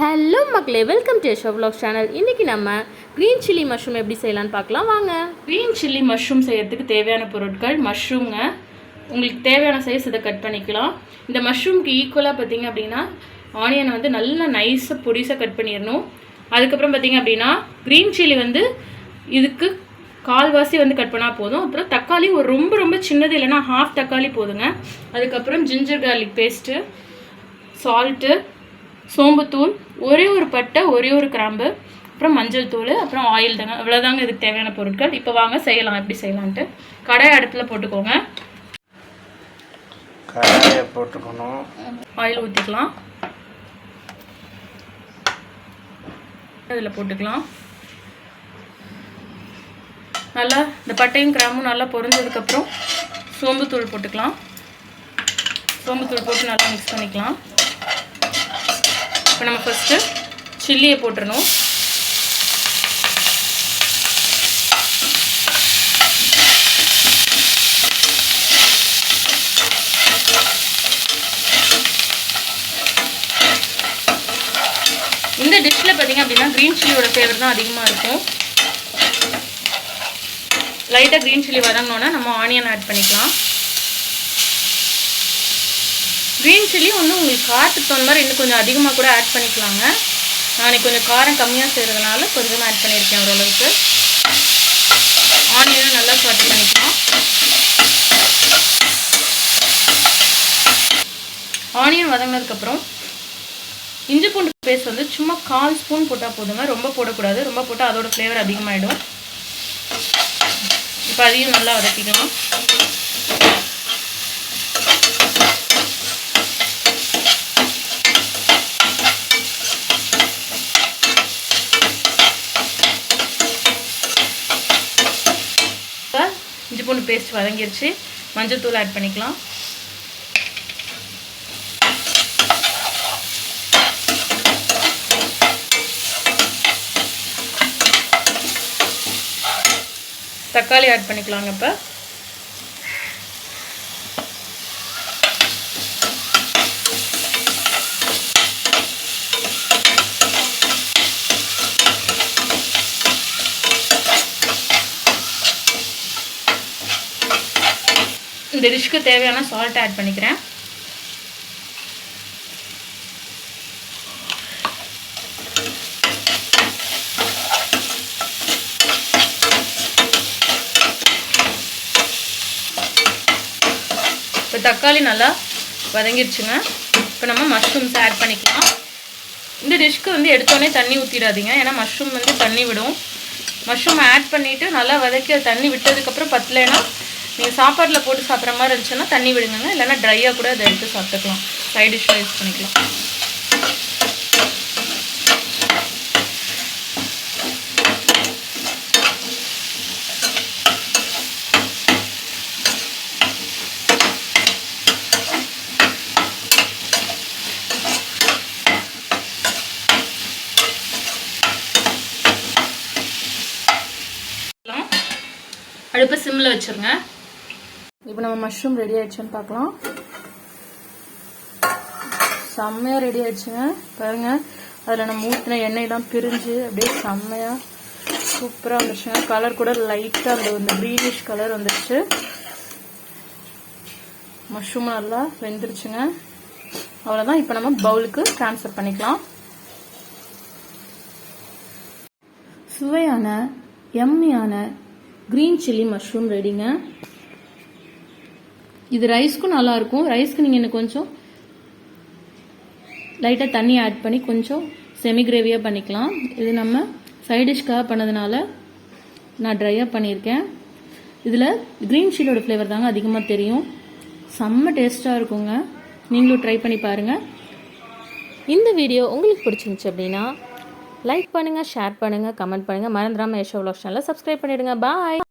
Hello மக்களே welcome to show vlog channel இன்றைக்கி நம்ம க்ரீன் சில்லி மஷ்ரூம் எப்படி செய்யலாம்னு பார்க்கலாம். வாங்க. க்ரீன் சில்லி மஷ்ரூம் செய்யறதுக்கு தேவையான பொருட்கள் மஷ்ரூம்ங்க உங்களுக்கு தேவையான சைஸ் இதை கட் பண்ணிக்கலாம். இந்த மஷ்ரூம்க்கு ஈக்குவலாக பார்த்தீங்க அப்படின்னா ஆனியனை வந்து நல்லா நைஸாக பொடிசாக கட் பண்ணிடணும். அதுக்கப்புறம் பார்த்தீங்க அப்படின்னா க்ரீன் சில்லி வந்து இதுக்கு கால்வாசி வந்து கட் பண்ணால் போதும். அப்புறம் தக்காளி ஒரு ரொம்ப ரொம்ப சின்னது இல்லைன்னா ஹாஃப் தக்காளி போதுங்க. அதுக்கப்புறம் ஜிஞ்சர் கார்லிக் பேஸ்ட்டு சால்ட்டு சோம்புத்தூள் ஒரே ஒரு பட்டை ஒரே ஒரு கிராம்பு அப்புறம் மஞ்சள் தூள் அப்புறம் ஆயில் தாங்க. இவ்வளோதாங்க இதுக்கு தேவையான பொருட்கள். இப்போ வாங்க செய்யலாம் எப்படி செய்யலான்ட்டு கடாய் அடுப்பில் போட்டுக்கோங்க. கடாயை போட்டுக்கணும். ஆயில் ஊற்றிக்கலாம் இதில் போட்டுக்கலாம். நல்லா இந்த பட்டையும் கிராமும் நல்லா பொரிஞ்சதுக்கப்புறம் சோம்புத்தூள் போட்டுக்கலாம். சோம்புத்தூள் போட்டு நல்லா மிக்ஸ் பண்ணிக்கலாம். இப்போ நம்ம ஃபஸ்ட்டு சில்லியை போட்டுடணும் இந்த டிஷ்ஷில் பார்த்தீங்க அப்படின்னா க்ரீன் சில்லியோட ஃப்ளேவர் தான் அதிகமாக இருக்கும். லைட்டாக க்ரீன் சில்லி வதங்கினோன்னா நம்ம ஆனியன் ஆட் பண்ணிக்கலாம். க்ரீன் சில்லி ஒன்று உங்களுக்கு காரத்துக்கு தகுந்த மாதிரி இன்னும் கொஞ்சம் அதிகமாக கூட ஆட் பண்ணிக்கலாங்க. நான் கொஞ்சம் காரம் கம்மியாக செய்கிறதுனால கொஞ்சம் ஆட் பண்ணியிருக்கேன் ஓரளவுக்கு. ஆனியனை நல்லா சாட்டி பண்ணிக்கலாம். ஆனியன் வதங்கினதுக்கப்புறம் இஞ்சி பூண்டு பேஸ்ட் வந்து சும்மா கால் ஸ்பூன் போட்டால் போதுங்க. ரொம்ப போடக்கூடாது. ரொம்ப போட்டால் அதோட ஃப்ளேவர் அதிகமாகிடும் இப்போ அதையும் நல்லா வதக்கிக்கலாம் இப்போ இஞ்சி பூண்டு பேஸ்ட் வதங்கிருச்சு. மஞ்சத்தூள் ஆட் பண்ணிக்கலாம். தக்காளி ஆட் பண்ணிக்கலாங்க இப்போ. இந்த டிஷ்க்கு தேவையான சால்ட் ஆட் பண்ணிக்கிறேன். இப்போ தக்காளி நல்லா வதங்கிடுச்சுங்க இப்போ நம்ம மஷ்ரூம்ஸ் ஆட் பண்ணிக்கலாம். இந்த டிஷ்க்கு வந்து எடுத்தோடனே தண்ணி ஊற்றிடாதீங்க ஏன்னா மஷ்ரூம் வந்து தண்ணி விடும். மஷ்ரூம் ஆட் பண்ணிவிட்டு நல்லா வதக்கி தண்ணி விட்டதுக்கப்புறம் பத்தலைன்னா நீங்கள் சாப்பாட்டில் போட்டு சாப்பிட்ற மாதிரி இருந்துச்சுன்னா தண்ணி விடுங்க இல்லைன்னா ட்ரையாக கூட அதை எடுத்து சாப்பிட்டுக்கலாம். சைட் டிஷ்ஷாக யூஸ் பண்ணிக்கலாம். அடுப்பை சிம்மில் வச்சுருங்க. இப்போ நம்ம மஷ்ரூம் ரெடி ஆயிடுச்சுன்னு பார்க்கலாம். செம்மையாக ரெடி ஆயிடுச்சுங்க. பாருங்க. அதில் நம்ம ஊற்றின எண்ணெயெல்லாம் பிரிஞ்சு அப்படியே செம்மையாக சூப்பராக வந்துருச்சுங்க. கலர் கூட லைட்டாக அந்த இந்த க்ரீனிஷ் கலர் வந்துருச்சு. மஷ்ரூம் நல்லா வெந்துருச்சுங்க. அவ்வளோதான் இப்போ நம்ம பவுலுக்கு ட்ரான்ஸ்ஃபர் பண்ணிக்கலாம். சுவையான எம்மியான க்ரீன் சில்லி மஷ்ரூம் ரெடிங்க இது ரைஸ்க்கும் நல்லாயிருக்கும். ரைஸ்க்கு நீங்கள் இன்னும் கொஞ்சம் லைட்டாக தண்ணி ஆட் பண்ணி கொஞ்சம் செமி கிரேவியாக பண்ணிக்கலாம். இது நம்ம சைட் டிஷ்க்காக பண்ணதுனால நான் ட்ரையாக பண்ணியிருக்கேன். இதில் க்ரீன் சில்லியோட ஃப்ளேவர் தாங்க அதிகமாக தெரியும். செம்ம டேஸ்ட்டாக இருக்குங்க. நீங்களும் ட்ரை பண்ணி பாருங்கள் இந்த வீடியோ உங்களுக்கு பிடிச்சிருந்துச்சு அப்படின்னா லைக் பண்ணுங்கள் ஷேர் பண்ணுங்கள் கமெண்ட் பண்ணுங்கள் மறந்துடாமல் யஷோ vlog சேனலை சப்ஸ்கிரைப் பண்ணிவிடுங்க பாய்